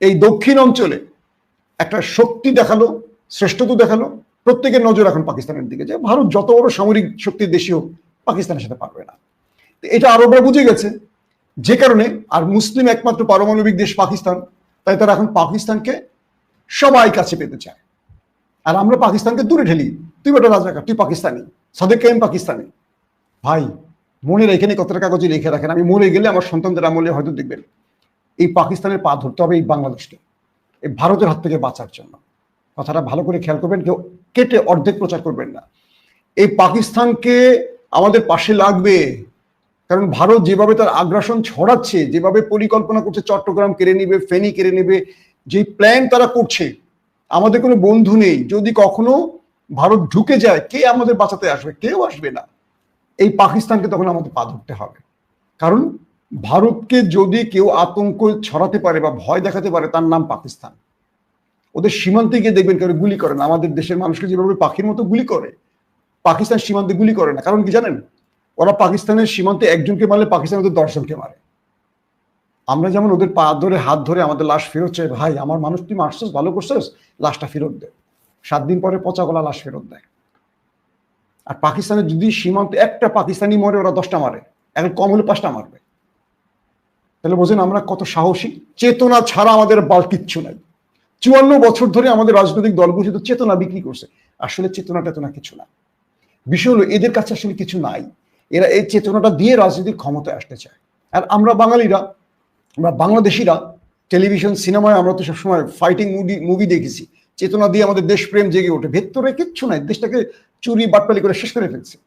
এই দক্ষিণ অঞ্চলে একটা শক্তি দেখাল, শ্রেষ্ঠত্ব দেখাল। প্রত্যেকের নজর এখন পাকিস্তানের দিকে যে ভারত যত বড় সামরিক শক্তির দেশই হোক, পাকিস্তানের সাথে পারবে না। এটা আরবরা বুঝে গেছে। যে কারণে আর মুসলিম একমাত্র পারমাণবিক দেশ পাকিস্তান, তাই তারা এখন পাকিস্তানকে সবাই কাছে পেতে চায়। আর আমরা পাকিস্তানকে দূরে ঠেলি। তুই বেটা রাজাকার, তুই পাকিস্তানি। সাদেক কাইম পাকিস্তানি। ভাই, মনে রেখে নি কতটা কাগজে লিখে রাখেন। আমি মরে গেলে আমার সন্তানদের আমলে হয়তো দেখবেন। এই পাকিস্তানের পা ধরতে হবে এই বাংলাদেশকে, এই ভারতের হাত থেকে বাঁচার জন্য। কথাটা ভালো করে খেয়াল করবেন, কেউ কেটে অর্ধেক প্রচার করবেন না। এই পাকিস্তানকে আমাদের পাশে লাগবে, কারণ ভারত যেভাবে তার আগ্রাসন ছড়াচ্ছে, যেভাবে পরিকল্পনা করছে, চট্টগ্রাম কেড়ে নেবে, ফেনী কেড়ে নেবে যে প্ল্যান তারা করছে, আমাদের কোনো বন্ধু নেই। যদি কখনো ভারত ঢুকে যায়, কে আমাদের বাঁচাতে আসবে, কেউ আসবে না। এই পাকিস্তানকে তখন আমাদের পা ধরতে হবে। কারণ ভারতকে যদি কেউ আতঙ্ক ছড়াতে পারে বা ভয় দেখাতে পারে, তার নাম পাকিস্তান। ওদের সীমান্তে গিয়ে দেখবেন কেউ গুলি করে না। আমাদের দেশের মানুষকে যেভাবে পাখির মতো গুলি করে, পাকিস্তান সীমান্তে গুলি করে না। কারণ কি জানেন? ওরা পাকিস্তানের সীমান্তে একজনকে মারলে পাকিস্তান ওদের দশজনকে মারে। আমরা যেমন ওদের পা ধরে, হাত ধরে আমাদের লাশ ফেরত চাই, ভাই, আমার মানুষ, তুই মারছিস? ভালো করছিস? লাশটা ফেরত দে। সাত দিন পরে পচা গলা লাশ ফেরত দেয়। আর পাকিস্তানের যদি সীমান্তে একটা পাকিস্তানি মরে, ওরা দশটা মারে। এখন কম হলে পাঁচটা মারবে। তাহলে বোঝেন আমরা কত সাহসী। চেতনা ছাড়া আমাদের বাল কিচ্ছু নাই। চুয়ান্ন বছর ধরে আমাদের রাজনৈতিক দলগুলো শুধু চেতনা বিক্রি করছে। আসলে চেতনা টেতনা কিছু না। বিষয় হলো, এদের কাছে আসলে কিছু নাই। এরা এই চেতনাটা দিয়ে রাজনীতির ক্ষমতায় আসতে চায়। আর আমরা বাঙালিরা, আমরা বাংলাদেশিরা, টেলিভিশন, সিনেমায় আমরা তো সবসময় ফাইটিং মুভি মুভি দেখেছি। চেতনা দিয়ে আমাদের দেশপ্রেম জেগে ওঠে। ভেতরে কিচ্ছু নাই। দেশটাকে চুরি, বাটপালি করে শেষ করে ফেলছে।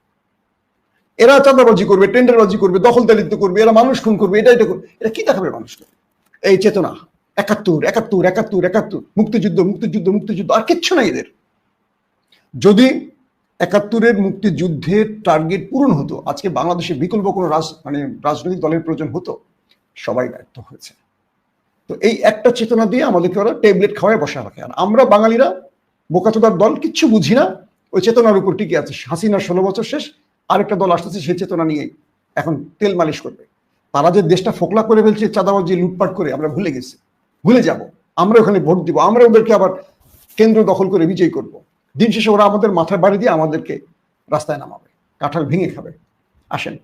এরা চাঁদাবাজি করবে টেন্ডারবাজি করবে দখল দখলদারিত্ব করবে, এরা মানুষ খুন করবে এটা এটা করবে। এটা কি দেখাবে মানুষকে? এই চেতনা, একাত্তর একাত্তর একাত্তর একাত্তর, মুক্তিযুদ্ধ মুক্তিযুদ্ধ মুক্তিযুদ্ধ, আর কিচ্ছু নাই এদের। যদি একাত্তরের মুক্তিযুদ্ধের টার্গেট পূরণ হতো, আজকে বাংলাদেশে বিকল্প কোনো রাজ মানে রাজনৈতিক দলের প্রয়োজন হতো, সবাই ব্যর্থ হয়েছে। তো এই একটা চেতনা দিয়ে আমাদেরকে ওরা ট্যাবলেট খাওয়ায় বসা রাখে আর আমরা বাঙালিরা, বোকাচোদার দল, কিচ্ছু বুঝি না, ওই চেতনার উপর টিকে আছে। হাসিনার ষোলো বছর শেষ আরেকটা দল আসতেছে, সেই চেতনা নিয়েই এখন তেল মালিশ করবে। তারা যে দেশটা ফোকলা করে ফেলছে, চাঁদাবাজি, লুটপাট করে, আমরা ভুলে গেছি। ভুলে যাব। আমরা ওখানে ভোট দিব। আমরা ওদেরকে আবার কেন্দ্র দখল করে বিজয়ী করব। দিন শেষে ওরা আমাদের মাথায় বাড়ি দিয়ে আমাদেরকে রাস্তায় নামাবে। কাঁঠাল ভেঙে খাবে। আসেন।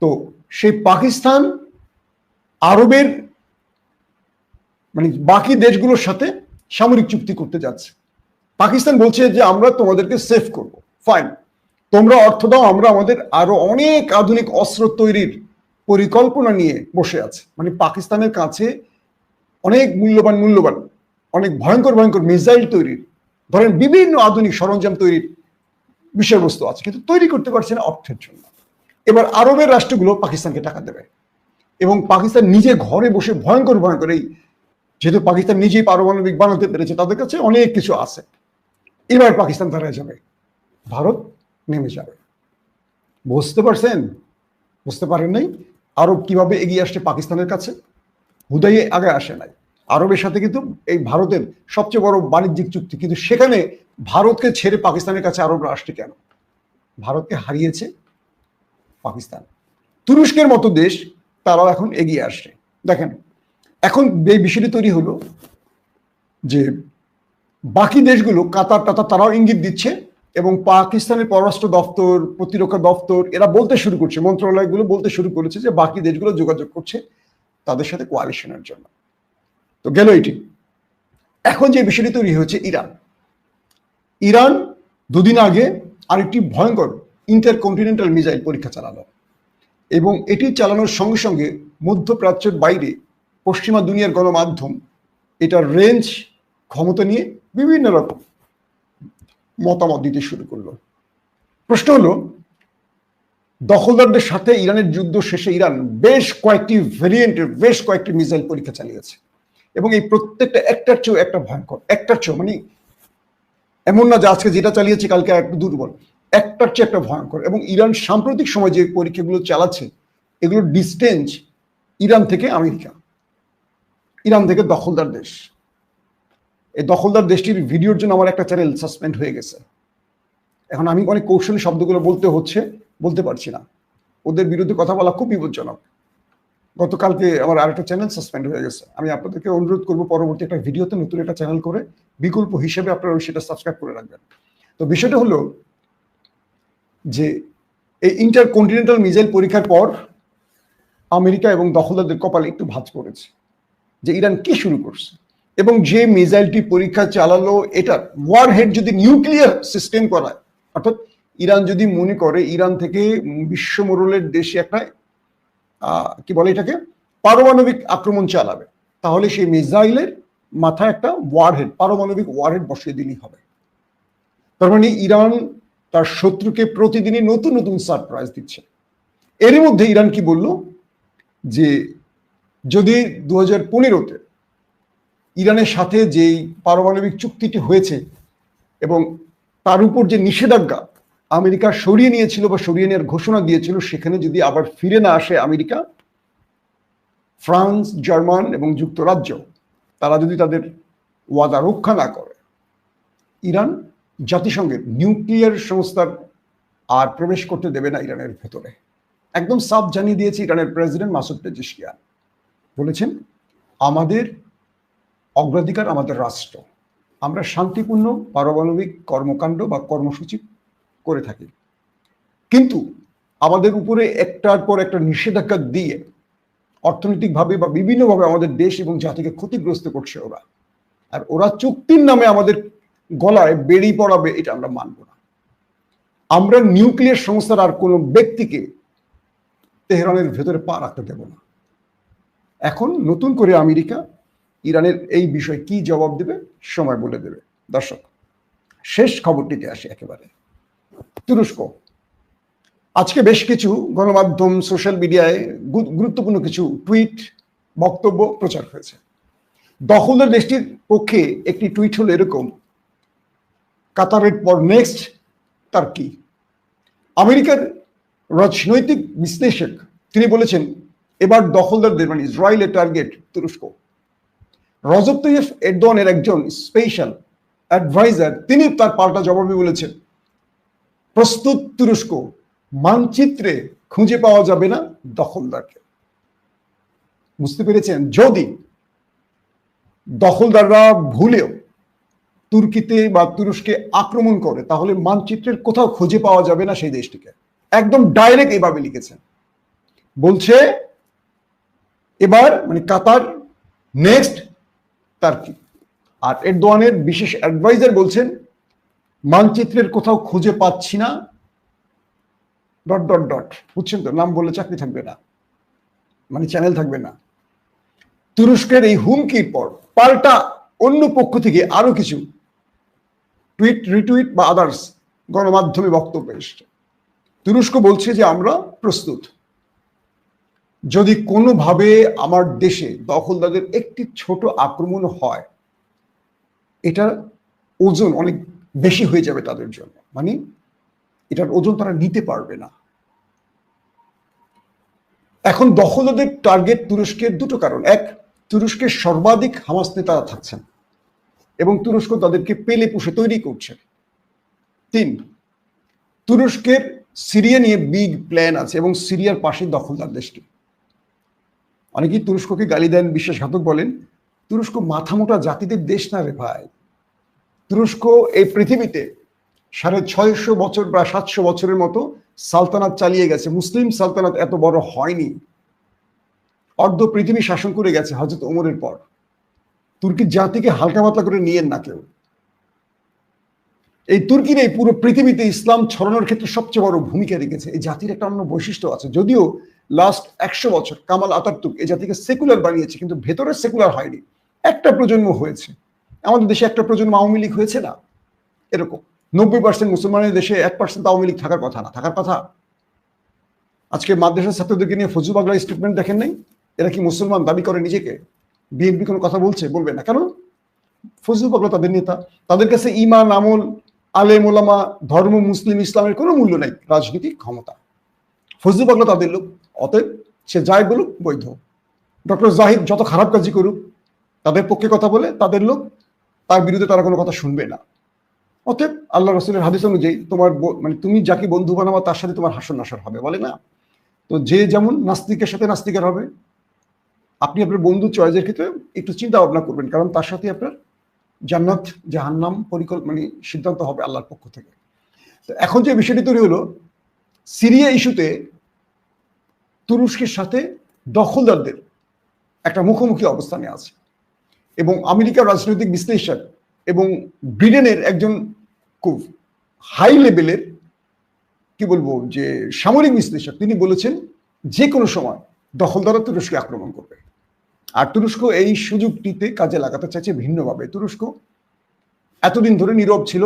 তো সেই পাকিস্তান, আরবের মানে বাকি দেশগুলোর সাথে সামরিক চুক্তি করতে যাচ্ছে। পাকিস্তান বলছে যে, আমরা তোমাদেরকে সেফ করব। ফাইন তোমরা অর্থ দাও, আমরা আমাদের আরও অনেক আধুনিক অস্ত্র তৈরির পরিকল্পনা নিয়ে বসে আছে। মানে পাকিস্তানের কাছে অনেক মূল্যবান মূল্যবান, অনেক ভয়ঙ্কর ভয়ঙ্কর মিসাইল তৈরির, ধরেন বিভিন্ন আধুনিক সরঞ্জাম তৈরির বিষয়বস্তু আছে, কিন্তু তৈরি করতে পারছে না অর্থের জন্য। এবার আরবের রাষ্ট্রগুলো পাকিস্তানকে টাকা দেবে এবং পাকিস্তান নিজে ঘরে বসে ভয়ঙ্কর ভয়ঙ্কর এই, যেহেতু পাকিস্তান নিজেই পারমাণবিক বানাতে পেরেছে, তাদের কাছে অনেক কিছু আছে। এবার পাকিস্তান দাঁড়ায় যাবে। ভারত নেমে যাবে। বুঝতে পারছেন? বুঝতে পারেন নাই? আরব কীভাবে এগিয়ে আসছে পাকিস্তানের কাছে? হুদাই আগে আসে নাই। আরবের সাথে কিন্তু এই ভারতের সবচেয়ে বড় বাণিজ্যিক চুক্তি। কিন্তু সেখানে ভারতকে ছেড়ে পাকিস্তানের কাছে আরবরা আসছে কেন? ভারতকে হারিয়েছে পাকিস্তান। তুরস্কের মতো দেশ, তারাও এখন এগিয়ে আসছে। দেখেন, এখন এই বিষয়টি তৈরি হলো যে বাকি দেশগুলো, কাতার, টাতার, তারাও ইঙ্গিত দিচ্ছে এবং পাকিস্তানের পররাষ্ট্র দপ্তর, প্রতিরক্ষা দপ্তর, এরা বলতে শুরু করছে, মন্ত্রণালয়গুলো বলতে শুরু করেছে যে বাকি দেশগুলো যোগাযোগ করছে তাদের সাথে কোয়ালিশনের জন্য। তো গেল এটি। এখন যে বিষয়টি তৈরি হয়েছে ইরান। ইরান দুদিন আগে আরেকটি ভয়ঙ্কর ইন্টার কন্টিনেন্টাল মিসাইল পরীক্ষা চালালো এবং এটি চালানোর সঙ্গে সঙ্গে মধ্যপ্রাচ্যের বাইরে পশ্চিমা দুনিয়ার গণমাধ্যম এটার রেঞ্জ ক্ষমতা নিয়ে বিভিন্ন রকম মতামত দিতে শুরু করল। প্রশ্ন হলো, দখলদারদের সাথে ইরানের যুদ্ধ শেষে ইরান বেশ কয়েকটি ভেরিয়েন্টের বেশ কয়েকটি মিসাইল পরীক্ষা চালিয়েছে। এবং এই প্রত্যেকটা একটার চেয়েও একটা ভয়ঙ্কর, একটার চেয়েও মানে এমন না যে আজকে যেটা চালিয়েছে কালকে একটু দুর্বল, একটার চেয়ে একটা ভয়ঙ্কর। এবং ইরান সাম্প্রতিক সময় যে পরীক্ষাগুলো চালাচ্ছে এগুলো ডিস্টেন্স ইরান থেকে আমেরিকা, ইরান থেকে দখলদার দেশ। এই দখলদার দেশটির ভিডিওর জন্য আমার একটা চ্যানেল সাসপেন্ড হয়ে গেছে। এখন আমি অনেক কৌশলী শব্দগুলো বলতে হচ্ছে, বলতে পারছি না। ওদের বিরুদ্ধে কথা বলা খুব বিপজ্জনক। গতকালকে আমার আরেকটা চ্যানেল সাসপেন্ড হয়ে গেছে। আমি আপনাদেরকে অনুরোধ করব পরবর্তী একটা ভিডিওতে নতুন একটা চ্যানেল করে বিকল্প হিসেবে আপনারা সেটা সাবস্ক্রাইব করে রাখবেন। তো বিষয়টা হলো যে এই ইন্টার কন্টিনেন্টাল মিসাইল পরীক্ষার পর আমেরিকা এবং দখলদারদের কপালে একটু ভাঁজ পড়েছে যে ইরান কি শুরু করছে। এবং যে মিসাইলটি পরীক্ষা চালালো, এটা ওয়ার হেড যদি নিউক্লিয়ার সিস্টেম করায়, অর্থাৎ ইরান যদি মনে করে, ইরান থেকে বিশ্ব মোড়লের দেশে একটা কি বলে এটাকে? পারমাণবিক আক্রমণ চালাবে, তাহলে সেই মিসাইলের মাথায় একটা ওয়ারহেড পারমাণবিক ওয়ারহেড বসিয়ে দিলেই হবে। তার মানে ইরান তার শত্রুকে প্রতিদিনই নতুন নতুন সারপ্রাইজ দিচ্ছে। এরই মধ্যে ইরান কি বলল? যে যদি দু হাজার পনেরোতে ইরানের সাথে যেই পারমাণবিক চুক্তিটি হয়েছে এবং তার উপর যে নিষেধাজ্ঞা আমেরিকা সরিয়ে নিয়েছিল বা সরিয়ে নেওয়ার ঘোষণা দিয়েছিল, সেখানে যদি আবার ফিরে না আসে আমেরিকা, ফ্রান্স, জার্মান এবং যুক্তরাজ্য, তারা যদি তাদের ওয়াদা রক্ষা না করে, ইরান জাতিসংঘের নিউক্লিয়ার সংস্থার আর প্রবেশ করতে দেবে না ইরানের ভেতরে। একদম সাফ জানিয়ে দিয়েছে ইরানের প্রেসিডেন্ট মাসুদ পেজিশকিয়ান। বলেছেন, আমাদের অগ্রাধিকার আমাদের রাষ্ট্র। আমরা শান্তিপূর্ণ পারমাণবিক কর্মকাণ্ড বা কর্মসূচি করে থাকি। কিন্তু আমাদের উপরে একটার পর একটা নিষেধাজ্ঞা দিয়ে অর্থনৈতিকভাবে বা বিভিন্নভাবে আমাদের দেশ এবং জাতিকে ক্ষতিগ্রস্ত করছে ওরা। আর ওরা চুক্তির নামে আমাদের গলায় বেড়ি পড়াবে এটা আমরা মানব না। আমরা নিউক্লিয়ার সংস্থার আর কোনো ব্যক্তিকে তেহরানের ভেতরে পা রাখতে দেব না। এখন নতুন করে আমেরিকা ইরানের এই বিষয়ে কি জবাব দেবে? সময় বলে দেবে। দর্শক, শেষ খবরটিতে আসে একেবারে। তুরস্ক। আজকে বেশ কিছু গণমাধ্যম, সোশ্যাল মিডিয়ায় গুরুত্বপূর্ণ কিছু টুইট, বক্তব্য প্রচার হয়েছে। দখলদার দেশটির পক্ষে একটি টুইট হলো এরকম, কাতারের পর নেক্সট, তার কি? আমেরিকার রাজনৈতিক বিশ্লেষক তিনি বলেছেন, এবার দখলদারদের মানে ইসরায়েলের টার্গেট তুরস্ক। রজব তৈয়ফ এরদোয়ানের একজন স্পেশাল অ্যাডভাইজার তিনি তার পাল্টা জবাবে বলেছেন, প্রস্তুত তুরস্ক, মানচিত্রে খুঁজে পাওয়া যাবে না দখলদারকে। বুঝতে পেরেছেন? যদি দখলদাররা ভুলেও তুর্কিতে বা তুরস্কে আক্রমণ করে, তাহলে মানচিত্রের কোথাও খুঁজে পাওয়া যাবে না সেই দেশটিকে। একদম ডাইরেক্ট এভাবে লিখেছেন। বলছে, এবার মানে কাতার নেক্সট তার্কি আর এরদোয়ানের বিশেষ অ্যাডভাইজার বলছেন, মানচিত্রের কোথাও খুঁজে পাচ্ছি না। Dot dot dot. বুঝছেন তো? নাম বললে চাকরি থাকবে না। মানে চ্যানেল থাকবে না। তুরস্কের এই হুমকির পর পাল্টা অন্য পক্ষ থেকে আরও কিছু টুইট, রিটুইট বা আদার্স গণমাধ্যমে বক্তব্য এসছে। তুরস্ক বলছে যে আমরা প্রস্তুত। যদি কোনোভাবে আমার দেশে দখলদারদের একটি ছোট আক্রমণ হয়, এটার ওজন অনেক বেশি হয়ে যাবে তাদের জন্য। মানে এটার ওজন তারা নিতে পারবে না। এখন দখলদারদের টার্গেট তুরস্কের দুটো কারণ। এক, তুরস্কের সর্বাধিক হামাস নেতারা থাকছেন এবং তুরস্ক তাদেরকে পেলে পুষে তৈরি করছে। তিন, তুরস্কের সিরিয়া নিয়ে বিগ প্ল্যান আছে এবং সিরিয়ার পাশে দখলদার দেশটি। অনেকেই তুরস্ককে গালি দেন, বিশ্বাসঘাতক বলেন। তুরস্ক মাথামোটা জাতিদের দেশ না রে ভাই। তুরস্ক এই পৃথিবীতে সাড়ে ছয়শো বছর বা সাতশো বছরের মতো সালতানাত চালিয়ে গেছে। মুসলিম সালতানাত এত বড় হয়নি। অর্ধ পৃথিবী শাসন করে গেছে হজরত ওমরের পর। তুর্কির জাতিকে হালকা পাতলা করে নিয়েন না কেউ। এই তুর্কির এই পুরো পৃথিবীতে ইসলাম ছড়ানোর ক্ষেত্রে সবচেয়ে বড় ভূমিকা রেখেছে। এই জাতির একটা অন্য বৈশিষ্ট্য আছে। যদিও লাস্ট একশো বছর কামাল আতাতুক এই জাতিকে সেকুলার বানিয়েছে, কিন্তু ভেতরে সেকুলার হয়নি। একটা প্রজন্ম হয়েছে। আমাদের দেশে একটা প্রজন্ম আওয়ামী লীগ হয়েছে না? এরকম। নব্বই পার্সেন্ট মুসলমানের দেশে এক পার্সেন্ট আওয়ামী লীগ থাকার কথা না। থাকার কথা? আজকে মাদ্রাসার ছাত্রদেরকে নিয়ে ফজু বাংলা স্টেটমেন্ট দেখেন নাই? এরা কি মুসলমান? দাবি করে নিজেকে? বিএনপি কোনো কথা বলছে? বলবে না। কেন? ফজলু পাগলা তাদের নেতা। তাদের কাছে ইমান, আমল আলেম ওলামা ধর্ম মুসলিম ইসলামের কোনো মূল্য নাই, রাজনীতিক ক্ষমতা। ফজলু পাগলা তাদের লোক, অতএব সে যাই বলুক, বৈধ। ডক্টর জাহিদ যত খারাপ কাজই করুক, তাদের পক্ষে কথা বলে, তাদের লোক, তার বিরুদ্ধে তারা কোনো কথা শুনবে না। অতএব আল্লাহ রসুলের হাদিস অনুযায়ী, তোমার মানে তুমি যাকে বন্ধু বানাবা, তার সাথে তোমার হাসন নাসর হবে, বলে না? তো যে যেমন নাস্তিকের সাথে নাস্তিকের হবে, আপনি আপনার বন্ধু চয়েসের ক্ষেত্রে একটু চিন্তা ভাবনা করবেন, কারণ তার সাথে আপনার জান্নাত, জাহান্নাম পরিকল্পনা মানে সিদ্ধান্ত হবে আল্লাহর পক্ষ থেকে। তো এখন যে বিষয়টি তৈরি হলো, সিরিয়া ইস্যুতে তুরস্কের সাথে দখলদারদের একটা মুখোমুখি অবস্থানে আছে। এবং আমেরিকার রাজনৈতিক বিশ্লেষক এবং ব্রিটেনের একজন খুব হাই লেভেলের কি বলব, যে সামরিক বিশ্লেষক, তিনি বলেছেন, যে কোনো সময় দখলদাররা তুরস্কে আক্রমণ করবে। আর তুরস্ক এই সুযোগটিতে কাজে লাগাতে চাইছে ভিন্নভাবে। তুরস্ক এতদিন ধরে নীরব ছিল,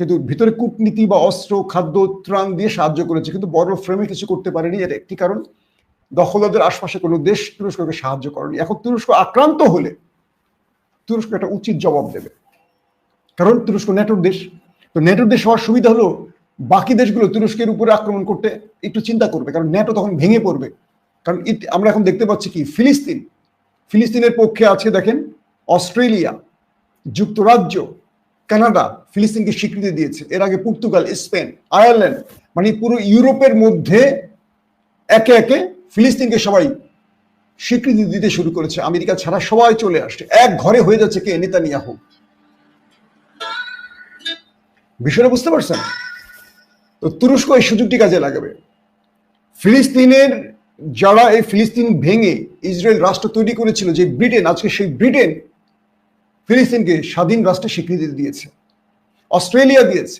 কিন্তু ভিতরে কূটনীতি বা অস্ত্র, খাদ্য, ত্রাণ দিয়ে সাহায্য করেছে, কিন্তু বড় ফ্রেমে কিছু করতে পারেনি। এর একটি কারণ, দখলদারদের আশপাশে কোনো দেশ তুরস্ককে সাহায্য করেনি। এখন তুরস্ক আক্রান্ত হলে তুরস্ক একটা উচিত জবাব দেবে। কারণ তুরস্ক নেটোর দেশ। তো নেটোর দেশ হওয়ার সুবিধা হলো, বাকি দেশগুলো তুরস্কের উপরে আক্রমণ করতে একটু চিন্তা করবে, কারণ নেটো তখন ভেঙে পড়বে। কারণ আমরা এখন দেখতে পাচ্ছি কি, ফিলিস্তিন ফিলিস্তিনের পক্ষে আছে, দেখেন, অস্ট্রেলিয়া, যুক্তরাজ্য, কানাডা, ফিলিস্তিনকে স্বীকৃতি দিয়েছে। এর আগে পর্তুগাল, স্পেন, আয়ারল্যান্ড মানে পুরো ইউরোপের মধ্যে একে একে ফিলিস্তিনকে সবাই স্বীকৃতি দিতে শুরু করেছে। আমেরিকা ছাড়া সবাই চলে আসছে। এক ঘরে হয়ে যাচ্ছে কে? নেতানিয়াহু। বিষয়টা বুঝতে পারছেন? তো তুরস্ক এই সুযোগটি কাজে লাগাবে। ফিলিস্তিনের যারা এই ফিলিস্তিন ভেঙে ইসরায়েল রাষ্ট্র তৈরি করেছিল, যে ব্রিটেন, আজকে সেই ব্রিটেন ফিলিস্তিনকে স্বাধীন রাষ্ট্রের স্বীকৃতি দিয়েছে, অস্ট্রেলিয়া দিয়েছে,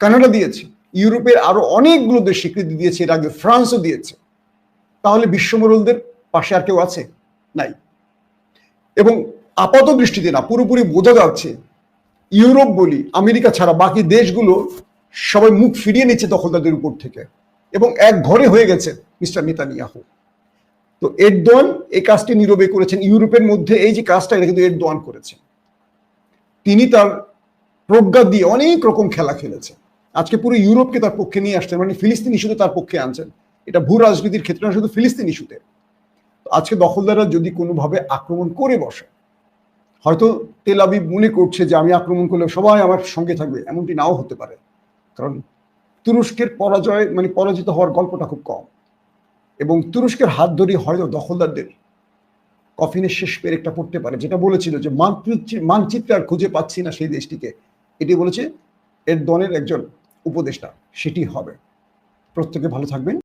কানাডা দিয়েছে, ইউরোপের আরও অনেকগুলো দেশ স্বীকৃতি দিয়েছে, এর আগে ফ্রান্সও দিয়েছে। তাহলে বিশ্বমরলদের পাশে আর কেউ আছে? নাই। এবং আপাত দৃষ্টিতে না, পুরোপুরি বোঝা যাচ্ছে, ইউরোপ বলি আমেরিকা ছাড়া বাকি দেশগুলো সবাই মুখ ফিরিয়ে নিচ্ছে দখলদারদের উপর থেকে। এবং এক ঘরে হয়ে গেছে মিস্টার নেতানিয়াহু। তো এরদোয়ান এই কাজটি নীরবে করেছেন। ইউরোপের মধ্যে এই যে কাজটা, এটা কিন্তু এরদোয়ান করেছেন। তিনি তার প্রজ্ঞা দিয়ে অনেক রকম খেলা খেলেছেন। আজকে পুরো ইউরোপকে তার পক্ষে নিয়ে আসছেন মানে ফিলিস্তিন ইস্যুতে তার পক্ষে আনছেন। এটা ভূ রাজনীতির ক্ষেত্রে না, শুধু ফিলিস্তিন ইস্যুতে। আজকে দখলদাররা যদি কোনোভাবে আক্রমণ করে বসে, হয়তো তেল মনে করছে যে আমি আক্রমণ করলে সবাই আমার সঙ্গে থাকবে, এমনটি নাও হতে পারে। কারণ তুরস্কের পরাজয় মানে পরাজিত হওয়ার গল্পটা খুব কম। এবং তুরস্কের হাত ধরে হয়তো দখলদারদের কফিনের শেষ পের একটা পড়তে পারে, যেটা বলেছিল যে মানচিত্র আর খুঁজে পাচ্ছি না সেই দেশটিকে। এটি বলেছে এর দলের একজন উপদেষ্টা, সেটি হবে। প্রত্যেকে ভালো থাকবেন।